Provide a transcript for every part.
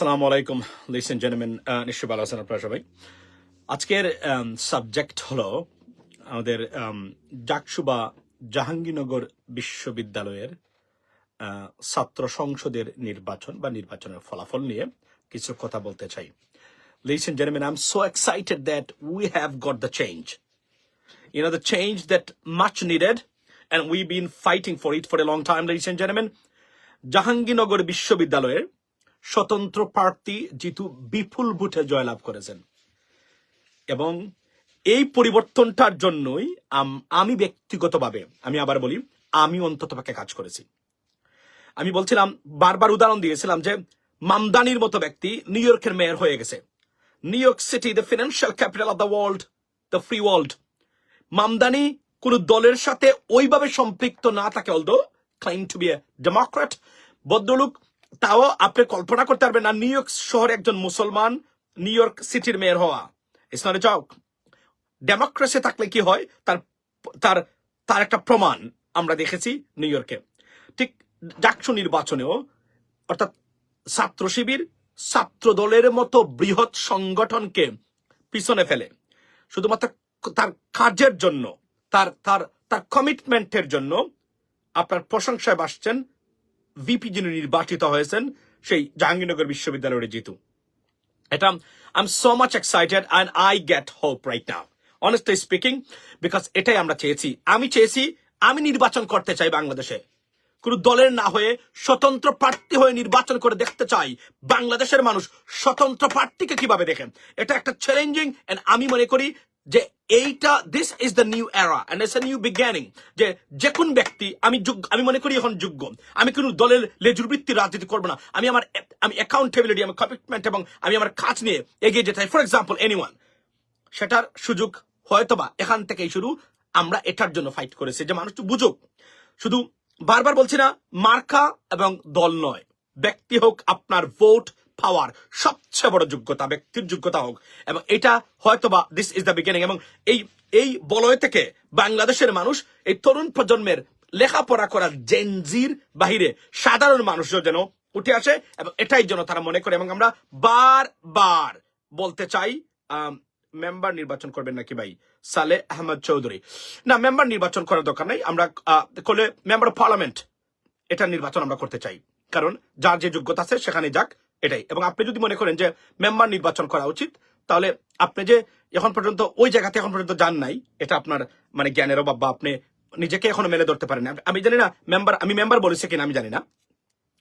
আসসালামু আলাইকুম লিসেন জেনমেন নিশ্চয় ভালো আছেন আপনারা সবাই। আজকের সাবজেক্ট হলো আমাদের জাকসুবা জাহাঙ্গীরনগর বিশ্ববিদ্যালয়ের ছাত্র সংসদের নির্বাচন বা নির্বাচনের ফলাফল নিয়ে কিছু কথা বলতে চাই। Listen জেনমেন I am so excited that we have got the change YONO the change that much needed and we been fighting for it for a long time listen জেনমেন Jahangirnagar বিশ্ববিদ্যালয়ের স্বতন্ত্র প্রার্থী জিতু বিপুল ভোটে জয়লাভ করেছেন। এবং এই পরিবর্তনটার জন্যই আম- ব্যক্তিগতভাবে, আমি আবার বলি, আমি অন্তত পক্ষে কাজ করেছি। আমি বলছিলাম, বারবার উদাহরণ দিয়েছিলাম যে, মামদানির মতো ব্যক্তি নিউ ইয়র্কের মেয়র হয়ে গেছে। New York City, the financial capital of the world, the free world. Mamdani কোন দলের সাথে ওইভাবে সম্পৃক্ত না থাকে although claim to be a Democrat ভদ্রলোক তাও আপনি কল্পনা করতে পারবেন না, নিউ ইয়র্ক শহরে একজন মুসলমান, নিউ ইয়র্ক সিটির মেয়র হওয়া। ইটস নট ডেমোক্রেসি থাকলে কি হয়? তার তার তার একটা প্রমাণ আমরা দেখেছি নিউ ইয়র্কে। ঠিক ডাকসু নির্বাচনেও, অর্থাৎ ছাত্র শিবির ছাত্র দলের মতো বৃহৎ সংগঠনকে পিছনে ফেলে। শুধুমাত্র তার কাজের জন্য, তার তার তার কমিটমেন্টের জন্য আপনার প্রশংসায় বাসছেন ভিপি যিনি নির্বাচিত হয়েছেন, সেই জাহাঙ্গীরনগর বিশ্ববিদ্যালয়ের জিতু। এটা I am so much excited and I get hope right now honestly speaking because এটাই আমরা চেয়েছি। আমি চেয়েছি, আমি নির্বাচন করতে চাই বাংলাদেশে। কোন দলের না হয়ে স্বতন্ত্র প্রার্থী হয়ে নির্বাচন করে দেখতে চাই। বাংলাদেশের মানুষ স্বতন্ত্র প্রার্থীকে কীভাবে দেখেন? এটা একটা চ্যালেঞ্জিং এন্ড আমি মনে করি যে এইটা this is the new era and it's new beginning যে যে কোন ব্যক্তি, আমি আমি মনে করি এখন যোগ্য। আমি কোনো দলের লেজুর বৃত্তি রাজনীতি করব না। আমি আমার, আমি অ্যাকাউন্টেবিলিটি আমার কমিটমেন্ট এবং আমি আমার কাজ নিয়ে এগিয়ে যেতে ফর এক্সাম্পল এনিওয়ান সেটার সুযোগ হয়তোবা এখান থেকেই শুরু। আমরা এটার জন্য ফাইট করেছি। যে মানুষ বুঝুক। শুধু বারবার বলছি না, মার্কা এবং দল নয়। ব্যক্তি হোক আপনার ভোট পাওয়ার সবচেয়ে বড় যোগ্যতা, ব্যক্তির যোগ্যতা হোক। এবং এটা হয়তোবা দিস ইজ দ্য বিগিনিং এবং এই এই বলয় থেকে বাংলাদেশের মানুষ, এই তরুণ প্রজন্মের লেখাপড়া করার জেনজির বাহিরে সাধারণ মানুষও যেন উঠে আসে এবং এটাই যেন তারা মনে করে। এবং আমরা বারবার বলতে চাই মেম্বার নির্বাচন করবেন নাকি ভাই? সালে আহমদ চৌধুরী। না মেম্বার নির্বাচন করার দরকার নেই। আমরা করলে মেম্বার অফ পার্লামেন্ট এটা নির্বাচন আমরা করতে চাই। কারণ যার যে যোগ্যতা আছে সেখানে যাক। এটাই। এবং আপনি যদি মনে করেন যে মেম্বার নির্বাচন করা উচিত, তাহলে আপনি যে এখন পর্যন্ত ওই জায়গাতে এখন পর্যন্ত যান নাই, এটা আপনার মানে জ্ঞানের অভাব বা আপনি নিজেকে এখনও মেলে ধরতে পারেন। আমি জানি না মেম্বার আমি মেম্বার বলেছি কিনা আমি জানি না।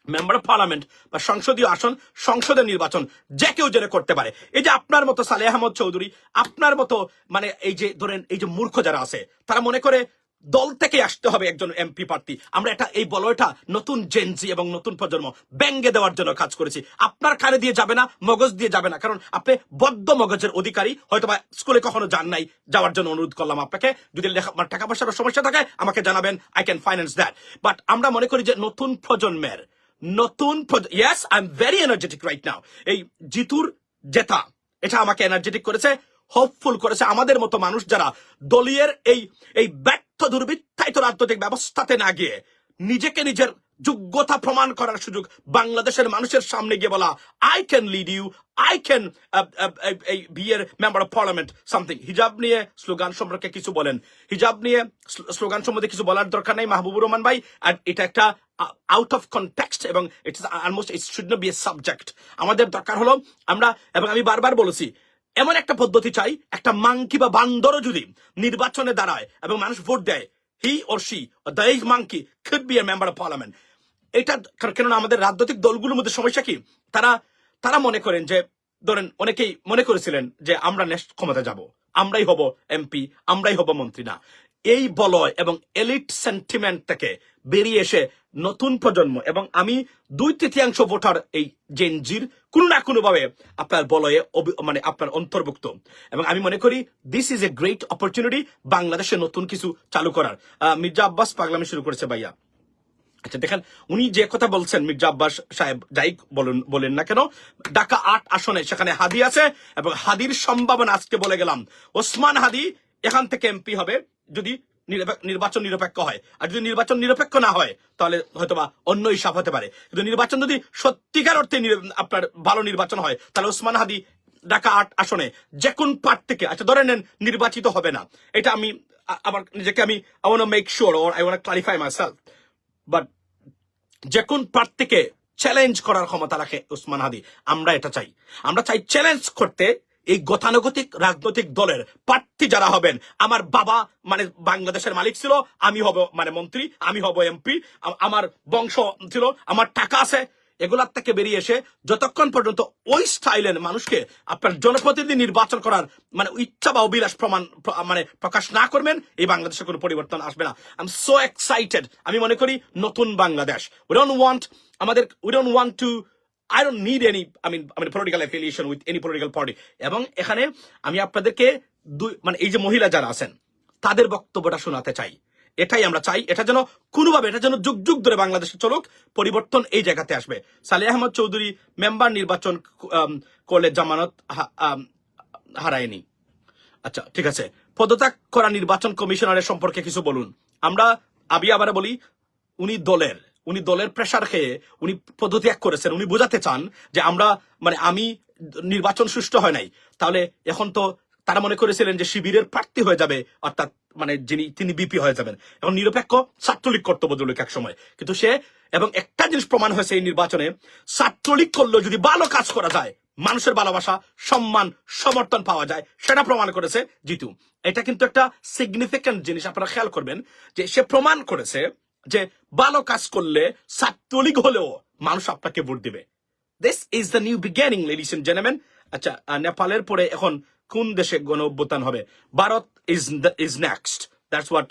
মেম্বার অফ পার্লামেন্ট বা সংসদীয় আসন, সংসদের নির্বাচন যে কেউ জেনে করতে পারে। এই যে আপনার মতো সালে আহমদ চৌধুরী, আপনার মতো মানে এই যে ধরেন এই যে মূর্খ যারা আছে, তারা মনে করে দল থেকে আসতে হবে একজন এমপি প্রার্থী। আমরা এটা, এই বলয়টা নতুন জেনজি এবং নতুন প্রজন্ম, ব্যঙ্গে দেওয়ার জন্য কাজ করেছি। আপনার কানে দিয়ে যাবে না, মগজ দিয়ে যাবে না, কারণ আপনি বদ্ধ মগজের অধিকারী হয়তো বা স্কুলে কখনো যান নাই, যাওয়ার জন্য অনুরোধ করলাম আপনাকে। যদি টাকা পয়সার সমস্যা থাকে, আমাকে জানাবেন I can finance that but আমরা মনে করি যে নতুন প্রজন্মের, নতুন yes I am very energetic right now এই জিতুর জেতা, এটা আমাকে এনার্জেটিক করেছে। হোপফুল করেছে আমাদের মতো মানুষ যারা দলীয়ের এই এই ব্যর্থ, দুর্বৃত্তায়িত রাজনৈতিক ব্যবস্থাতে না গিয়ে নিজেকে নিজের যোগ্যতা প্রমাণ করার সুযোগ বাংলাদেশের মানুষের সামনে গিয়ে বলা I can lead you I can be a member of parliament something হিজাব নিয়ে স্লোগান সম্পর্কে কিছু বলেন। হিজাব নিয়ে স্লোগান সম্বন্ধে কিছু বলার দরকার নেই মাহবুবুর রহমান ভাই আর এটা একটা আউট অফ কনটেক্সট এবং it's almost it should be a subject আমাদের দরকার হলো আমরা, এবং আমি বারবার বলেছি এমন একটা পদ্ধতি চাই, একটা মাংকি বা বান্দরও যদি নির্বাচনে দাঁড়ায় এবং মানুষ ভোট দেয় he or see the monkey খুব a মেম্বার অফ পার্লামেন্ট এটা কেননা আমাদের রাজনৈতিক দলগুলোর মধ্যে সমস্যা কি? তারা তারা মনে করেন যে, ধরেন অনেকেই মনে করেছিলেন যে আমরা নেক্সট ক্ষমতা যাব, আমরাই হব এমপি আমরাই হব মন্ত্রী। না এই বলয় এবং এলিট সেন্টিমেন্ট থেকে বেরিয়ে এসে নতুন প্রজন্ম এবং আমি দুই তৃতীয়াংশ ভোটার এই জেনজির কোনো না কোনো ভাবে আপনার বলয়ে মানে আপনার অন্তর্ভুক্ত। এবং আমি মনে করি this is a great opportunity বাংলাদেশে নতুন কিছু চালু করার। মির্জা আব্বাস পাগলামি শুরু করেছে ভাইয়া। আচ্ছা দেখেন, উনি যে কথা বলছেন মির্জা আব্বাস সাহেব, যাই বলুন, বলেন না কেন, ঢাকা আট আসনে সেখানে হাদি আছে এবং হাদির সম্ভাবনা আজকে বলে গেলাম। ওসমান হাদি এখান থেকে এমপি হবে। যদি নির্বাচন নিরপেক্ষ হয়। আর যদি নির্বাচন নিরপেক্ষ না হয়, তাহলে হয়তোবা অন্য হিসাব হতে পারে। কিন্তু নির্বাচন যদি সত্যিকার অর্থে আপনার ভালো নির্বাচন হয়, তাহলে ওসমান হাদি ঢাকা আট আসনে যে কোন পার্ট থেকে আচ্ছা ধরে নেন নির্বাচিত হবে না। এটা আমি আমার, নিজেকে আমি I want make sure or I want clarify myself but যে কোন প্রার্থীকে চ্যালেঞ্জ করার ক্ষমতা রাখে উসমান হাদি। আমরা এটা চাই। আমরা চাই চ্যালেঞ্জ করতে এই গতানুগতিক রাজনৈতিক দলের প্রার্থী যারা হবেন, আমার বাবা মানে বাংলাদেশের মালিক ছিল, আমি হব মানে মন্ত্রী, আমি হব এমপি আমার বংশ ছিল, আমার টাকা আছে, এগুলার থেকে বেরিয়ে এসে যতক্ষণ পর্যন্ত ওই স্টাইলের মানুষকে আপনার জনপ্রতিনিধি নির্বাচন করার মানে ইচ্ছা বা অভিলাষ প্রমাণ মানে প্রকাশ না করবেন, এই বাংলাদেশে কোনো পরিবর্তন আসবে না। আই এম সো এক্সাইটেড আমি মনে করি নতুন বাংলাদেশ। উই ডোন্ট ওয়ান্ট আমাদের we don't want to I don't need any I mean political affiliation with any political party এবং এখানে আমি আপনাদেরকে দুই মানে এই যে মহিলা যারা আছেন তাদের বক্তব্যটা শোনাতে চাই। এটাই আমরা চাই। এটা যেন কোনোভাবে এটা যেন যুগ যুগ ধরে বাংলাদেশে চলুক পরিবর্তন এই জায়গাতে আসবে। সালে আহমদ চৌধুরী মেম্বার নির্বাচন আম, করলে জামানত হারায়নি। আচ্ছা ঠিক আছে। পদত্যাগ করা নির্বাচন কমিশনারের সম্পর্কে কিছু বলুন। আমরা আমি আবার বলি উনি দলের। উনি দলের প্রেসার খেয়ে উনি পদত্যাগ করেছেন। উনি বোঝাতে চান যে আমরা মানে আমি নির্বাচন সুষ্ঠু হয় নাই। তাহলে এখন তো তারা মনে করেছিলেন যে শিবিরের প্রার্থী হয়ে যাবে, অর্থাৎ মানে যিনি, তিনি বিপি হয়ে যাবেন। এখন নিরপেক্ষ ছাত্রলীগ কর্তব্য দলীয় এক সময়। কিন্তু সে, এবং একটা জিনিস প্রমাণ হয়েছে এই নির্বাচনে, ছাত্রলীগ করলেও যদি ভালো কাজ করা যায়, মানুষের ভালোবাসা, সম্মান, সমর্থন পাওয়া যায়, সেটা প্রমাণ করেছে জিতু। এটা কিন্তু একটা সিগনিফিক্যান্ট জিনিস, আপনারা খেয়াল করবেন যে সে প্রমাণ করেছে যে ভালো কাজ করলে ছাত্রলীগ হলেও মানুষ আপনাকে ভোট দিবে। This is the new beginning ladies and জেনেমেন আচ্ছা নেপালের পরে এখন কোন দেশে গণ অভ্যুত্থান হবে? Bharat is is next that's what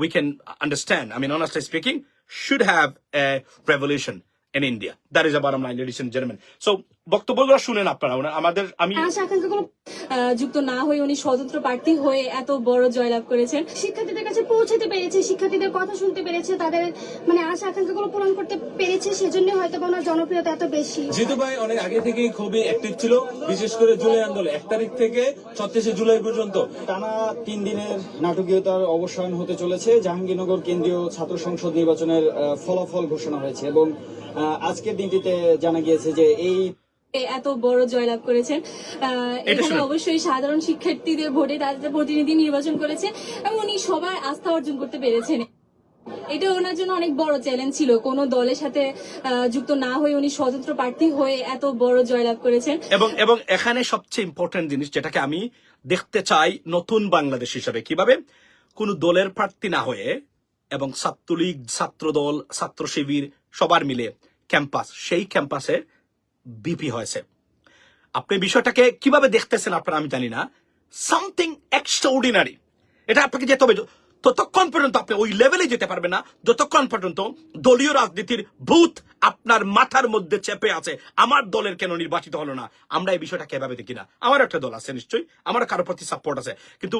we can understand I mean honestly speaking should have a revolution in India that is a bottom line ladies and gentleman so বক্তব্যগুলো শুনেন আপনারা আমাদের আমি আশা আকাঙ্ক্ষা যুক্ত না হয়ে উনি স্বতন্ত্র প্রার্থী হয়ে এত বড় জয়লাভ করেছেন। শিক্ষার্থীদের কাছে পৌঁছাতে পেরেছে শিক্ষার্থীদের কথা শুনতে পেরেছে তাদের মানে আশা আকাঙ্ক্ষাগুলো পূরণ করতে পেরেছে সেজন্য হয়তো ওনার জনপ্রিয়তা এত বেশি। জিতু ভাই অনেক আগে থেকেই খুবই অ্যাক্টিভ ছিল বিশেষ করে জুলাই আন্দোলন। এক তারিখ থেকে ছত্রিশে জুলাই পর্যন্ত টানা তিন দিনের নাটকীয়তার অবসান হতে চলেছে। জাহাঙ্গীরনগর কেন্দ্রীয় ছাত্র সংসদ নির্বাচনের ফলাফল ঘোষণা হয়েছে এবং আজকের দিনটিতে জানা গিয়েছে যে এই এত বড় জয়লাভ করেছেন। আহ, এখানে অবশ্যই সাধারণ শিক্ষার্থীদের ভোটে তাদের প্রতিনিধি নির্বাচন করেছেন এবং উনি সবার আস্থা অর্জন করতে পেরেছেন। এটা ওনার জন্য অনেক বড় চ্যালেঞ্জ ছিল। কোন দলের সাথে আহ, যুক্ত না হয়ে উনি স্বতন্ত্র প্রার্থী হয়ে এত বড় জয়লাভ করেছেন। এবং এবং এখানে সবচেয়ে ইম্পর্টেন্ট জিনিস যেটাকে আমি দেখতে চাই নতুন বাংলাদেশ হিসাবে কীভাবে? কোন দলের প্রার্থী না হয়ে এবং ছাত্রলীগ ছাত্রদল ছাত্র শিবির সবার মিলে ক্যাম্পাস, সেই ক্যাম্পাসে বিপি হয়েছে। আপনি বিষয়টাকে কীভাবে দেখতেছেন আপনারা আমি জানি না। সামথিং এক্সট্রাঅর্ডিনারি এটা আপনাকে যেতে হবে। ততক্ষণ পর্যন্ত আপনি ওই লেভেলে যেতে পারবেন না। যতক্ষণ পর্যন্ত দলীয় রাজনীতির ভূত আপনার মাথার মধ্যে চেপে আছে। আমার দলের কেন নির্বাচিত হলো না? আমরা এই বিষয়টাকে এভাবে দেখি না। আমার একটা দল আছে নিশ্চয়ই। আমার কারও প্রতি সাপোর্ট আছে। কিন্তু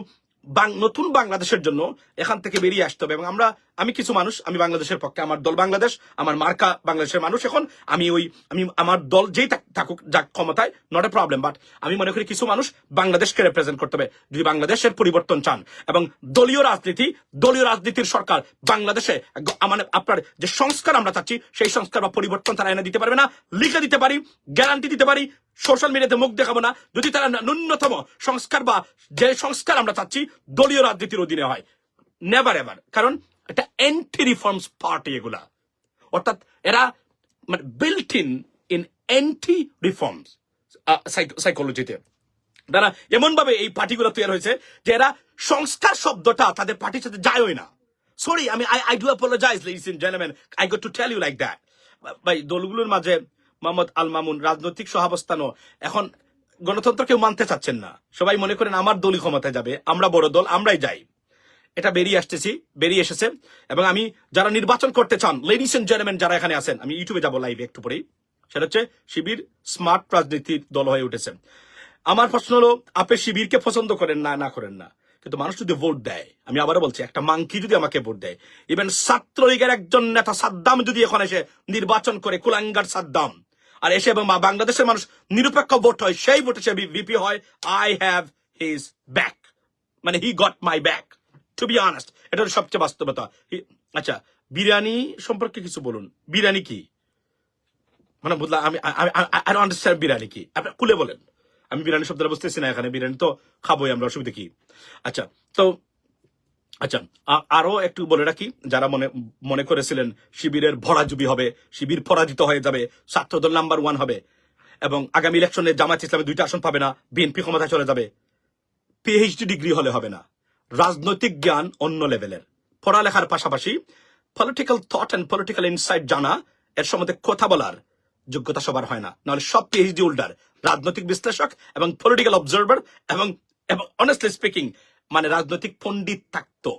নতুন বাংলাদেশের জন্য এখান থেকে বেরিয়ে আসতে হবে। এবং আমরা, আমি কিছু মানুষ, আমি বাংলাদেশের পক্ষে, আমার দল বাংলাদেশ, আমার মার্কা বাংলাদেশের মানুষ। এখন আমি ওই, আমি, আমার দল যেই থাকুক, যাক ক্ষমতায় নট এ প্রবলেম বাট আমি মনে করি কিছু মানুষ বাংলাদেশকে রিপ্রেজেন্ট করতে হবে, যদি বাংলাদেশের পরিবর্তন চান। এবং দলীয় রাজনীতি, দলীয় রাজনীতির সরকার বাংলাদেশে মানে আপনার যে সংস্কার আমরা চাচ্ছি, সেই সংস্কার বা পরিবর্তন তারা এনে দিতে পারবে না। লিখে দিতে পারি গ্যারান্টি দিতে পারি সোশ্যাল মিডিয়াতে মুখ দেখাবো না। যদি তারা ন্যূনতম সংস্কার বা যে সংস্কার আমরা চাচ্ছি, দলীয় রাজনীতির অধীনে হয়। নেভার এভার কারণ এটা এন্টি রিফর্মস পার্টি এগুলা। অর্থাৎ এরা মানে built in in anti reforms সাইকোলজিতে তারা এমন ভাবে এই পার্টিগুলো তৈরি হয়েছে যে এরা সংস্কার শব্দটা তাদের পার্টির সাথে যায়ই না। সরি আমি I I do apologize ladies in gentleman I got to tell you like that ভাই, দলগুলোর মাঝে মোহাম্মদ আল মামুন রাজনৈতিক সহাবস্থানও। এখন গণতন্ত্র কেউ মানতে চাচ্ছেন না। সবাই মনে করেন আমার দলই ক্ষমতায় যাবে, আমরা বড় দল, আমরাই যাই। এটা বেরিয়ে আসতেছি, বেরিয়ে এসেছে। এবং আমি যারা নির্বাচন করতে চান লেডিস এন্ড জেন্টলম্যান যারা এখানে আছেন, আমি ইউটিউবে যাব লাইভে একটু পরেই। সেটা হচ্ছে শিবির স্মার্ট রাজনীতির দল হয়ে উঠেছে। আমার প্রশ্ন হলো, আপনি শিবিরকে পছন্দ করেন না না করেন না? কিন্তু মানুষ যদি ভোট দেয়, আমি আবারও বলছি, একটা মাংকি যদি আমাকে ভোট দেয় ইভেন ছাত্রলীগের একজন নেতা সাদ্দাম যদি এখন এসে নির্বাচন করে, কুলাঙ্গার সাদ্দাম আর এসে এবং বাংলাদেশের মানুষ নিরপেক্ষ ভোট হয়, সেই ভোটে সে ভিপি হয় আই হ্যাভ হিজ ব্যাক মানে he got my back to be honest এটা হলো সবচেয়ে বাস্তবতা। আচ্ছা বিরিয়ানি সম্পর্কে কিছু বলুন। বিরিয়ানি কি? মানে বুঝলাম আমি আই আন্ডারস্ট্যান্ড বিরিয়ানি কি। আপনি খুলে বলেন। আমি বিরিয়ানি শব্দটা বুঝতেছি না এখানে। বিরিয়ানি তো খাবোই আমরা, অসুবিধা কি? আচ্ছা তো আচ্ছা আরও একটু বলে রাখি, যারা মনে মনে করেছিলেন শিবিরের ভরাজুবি হবে, শিবির পরাজিত হয়ে যাবে ছাত্রদল নাম্বার ওয়ান হবে, এবং আগামী ইলেকশনে জামাত ইসলামে দুইটা আসন পাবে না বিএনপি ক্ষমতায় চলে যাবে। পিএইচডি ডিগ্রি হলে হবে না। রাজনৈতিক জ্ঞান অন্য লেভেলের পড়ালেখার পাশাপাশি political thought and political insight জানা, এর সম্বন্ধে কথা বলার যোগ্যতা সবার হয় না। নাহলে সব পিএইচডি হোল্ডার রাজনৈতিক বিশ্লেষক এবং পলিটিক্যাল অবজারভার এবং এবং অনেস্টলি স্পিকিং মানে রাজনৈতিক পণ্ডিত থাকতো।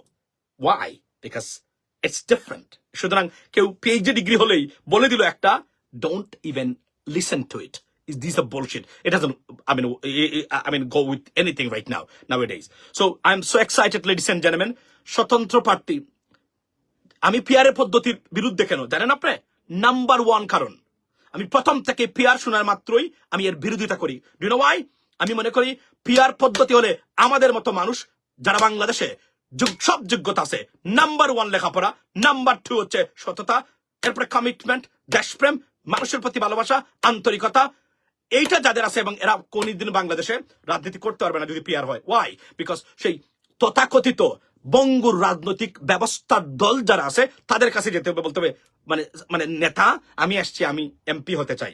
ওয়াই বিকজ ইটস ডিফারেন্ট সুতরাং কেউ পিএইচডি ডিগ্রি হলেই বলে দিল একটা don't even listen to it is these bullshit. It doesn't. I mean, I mean, go with anything right now nowadays. So I'm so excited, ladies and gentlemen. স্বতন্ত্র প্রার্থী আমি পিয়ারের পদ্ধতির বিরুদ্ধে কেন? জানেন আপনি? নাম্বার ওয়ান কারণ। আমি প্রথম থেকে পিয়ার শোনার মাত্রই আমি এর বিরোধিতা করি। ডু ওয়াই আমি মনে করি পিয়ার পদ্ধতি হলে আমাদের মতো মানুষ যারা বাংলাদেশে সব যোগ্যতা আছে নাম্বার ওয়ান লেখাপড়া নাম্বার টু হচ্ছে সততা এরপরে কমিটমেন্ট দেশপ্রেম মানুষের প্রতি ভালোবাসা, আন্তরিকতা। এইটা যাদের আছে এবং এরা কোনদিন বাংলাদেশে রাজনীতি করতে পারবে না যদি পিয়ার হয়। ওয়াই বিকজ সেই তথাকথিত বঙ্গুর রাজনৈতিক ব্যবস্থার দল যারা আছে, তাদের কাছে যেতে হবে, বলতে হবে মানে মানে নেতা, আমি আসছি, আমি এমপি হতে চাই।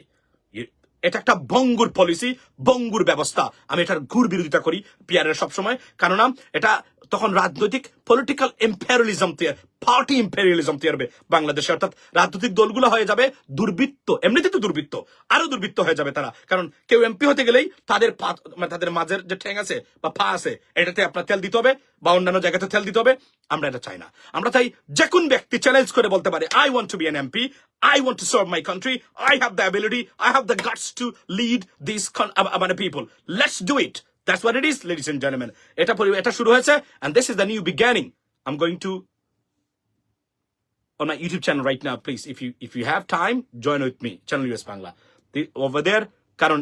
এটা একটা বঙ্গুর পলিসি বঙ্গুর ব্যবস্থা। আমি এটার ঘুর বিরোধিতা করি পিয়ারের সবসময়। কেননা এটা তখন রাজনৈতিক পলিটিক্যাল ইম্পেরিয়ালিজম তৈরি পার্টি ইম্পেরিয়ালিজম তৈরি হবে বাংলাদেশে। অর্থাৎ রাজনৈতিক দলগুলো হয়ে যাবে দুর্বৃত্ত। এমনিতে তো দুর্বৃত্ত। আরও দুর্বৃত্ত হয়ে যাবে তারা। কারণ কেউ এমপি হতে গেলেই তাদের মানে তাদের মাঝের যে ঠ্যাং আছে বা পা আছে, এটাতে আপনার তেল দিতে হবে। বা অন্যান্য জায়গাতে তেল দিতে হবে আমরা এটা চাই না আমরা চাই যে কোন ব্যক্তি চ্যালেঞ্জ করে বলতে পারে I want to be an MP I want to serve my country I have the ability I have the guts to lead this মানে people let's do it that's what it is ladies and gentleman এটা এটা শুরু হয়েছে and this is the new beginning I am going to on my YouTube channel right now, please. If you if you have time, join with me, Channel US Bangla. The, over there, কারণ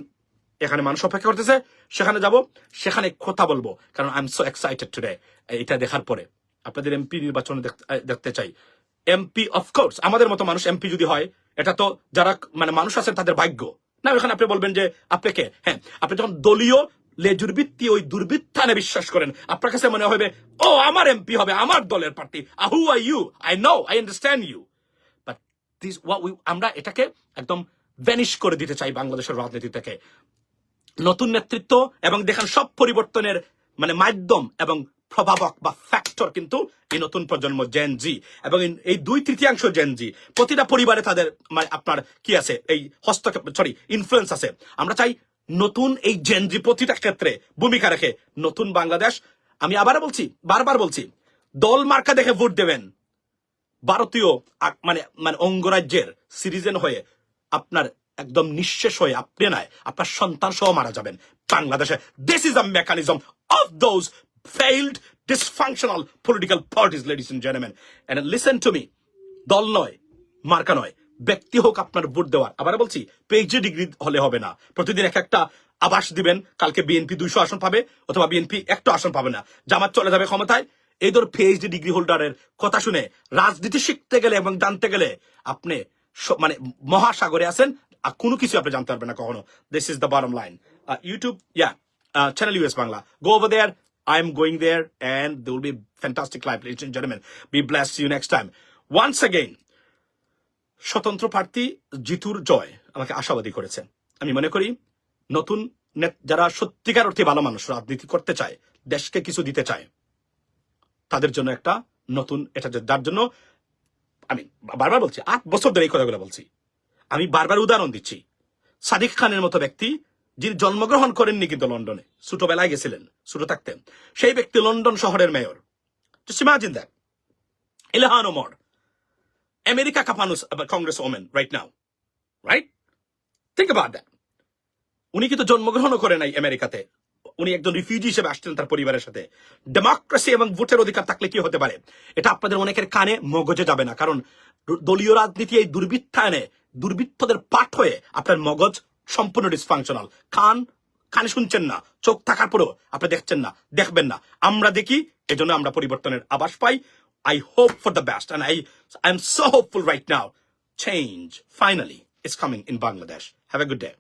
এখানে মানুষ অপেক্ষা করতেছে, সেখানে যাব, সেখানে কথা বলব, কারণ I am so excited today এটা দেখার পরে। আপনাদের এমপি নির্বাচন দেখতে- চাই। এমপি অফকোর্স আমাদের মতো মানুষ এমপি যদি হয়, এটা তো যারা মানে মানুষ আছেন তাদের ভাগ্য। না এখানে আপনি বলবেন যে আপনাকে হ্যাঁ আপনি যখন দলীয় লেজুর ভিত্তি ওই দুর্বৃত্তানে বিশ্বাস করেন, আপনার কাছে মনে হবে, ও, আমার এমপি হবে, আমার দলের party who are you I know I understand you but this আমরা এটাকে একদম ভ্যানিশ করে দিতে চাই বাংলাদেশের রাজনীতি থেকে। নতুন নেতৃত্ব এবং দেখেন সব পরিবর্তনের মানে মাধ্যম এবং প্রভাবক বা ফ্যাক্টর কিন্তু এই নতুন প্রজন্ম জেন জি এবং এই- দুই তৃতীয়াংশ জেন জি প্রতিটা পরিবারে তাদের মানে আপনার কি আছে? এই হস্তক্ষেপ সরি ইনফ্লুয়েন্স আছে। আমরা চাই নতুন এই জেন জি প্রতিটা ক্ষেত্রে ভূমিকা রেখে নতুন বাংলাদেশ। আমি আবার বলছি, বারবার বলছি, দল মার্কা দেখে ভোট দেবেন ভারতীয় মানে মানে অঙ্গরাজ্যের সিটিজেন হয়ে আপনার একদম নিঃশেষ হয়ে আপনি নয়, আপনার সন্তান সহ মারা যাবেন। বাংলাদেশে this is a mechanism of those failed dysfunctional political parties ladies and gentleman and listen to me দল নয়, মার্কা নয়, ব্যক্তি হোক আপনার ভোট দেওয়ার। আবার বলছি পিএইচডি ডিগ্রি হলে হবে না। প্রতিদিন এক একটা আবাস দিবেন, কালকে বিএনপি দুইশো আসন পাবে, অথবা বিএনপি একটা আসন পাবে না। জামাত চলে যাবে ক্ষমতায়। এই ধর পিএইচডি ডিগ্রি হোল্ডারের কথা শুনে, রাজনীতি শিখতে গেলে এবং জানতে গেলে আপনি মানে মহাসাগরে আছেন আর কোনো কিছু আপনি জানতে পারবেন না কখনো this is the bottom line YouTube yeah channel US Bangla go over there I am going there and there will be fantastic live, ladies and gentlemen. Be blessed. See you next time. Once স্বতন্ত্র প্রার্থী জিতুর জয় আমাকে আশাবাদী করেছে আমি মনে করি নতুন নেত- যারা সত্যিকার অর্থে ভালো মানুষ রাজনীতি করতে চায় দেশকে কিছু দিতে চায় তাদের জন্য একটা নতুন এটা যার জন্য আমি বারবার বলছি, আট বছর ধরে এই কথাগুলো বলছি। আমি বারবার উদাহরণ দিচ্ছি। সাদিক খানের মতো ব্যক্তি যিনি জন্মগ্রহণ করেননি কিন্তু লন্ডনে, ছোটবেলায় গেছিলেন, ছোট থাকতেন। সেই ব্যক্তি লন্ডন শহরের mayor. Imagine that. Ilhan Omar. America কাপানো congress women right now right think about that উনি কিন্তু জন্মগ্রহণও করে নাই আমেরিকাতে। উনি একজন রিফিউজি হিসেবে আসছেন তার পরিবারের সাথে। ডেমোক্রেসি এবং ভোটের অধিকার থাকলে কি হতে পারে? এটা আপনাদের অনেকের কানে মগজে যাবে না কারণ দলীয় রাজনীতি এই দুর্বৃত্তায়নে দুর্বৃত্তদের পাঠ হয়ে আপনার মগজ সম্পূর্ণ ডিসফাংশনাল কান কানে শুনছেন না চোখ থাকার পরেও আপনি দেখছেন না দেখবেন না। আমরা দেখি এজন্য আমরা পরিবর্তনের আভাস পাই। I hope for the best, and I I'm so hopeful right now change finally is coming in Bangladesh Have a good day.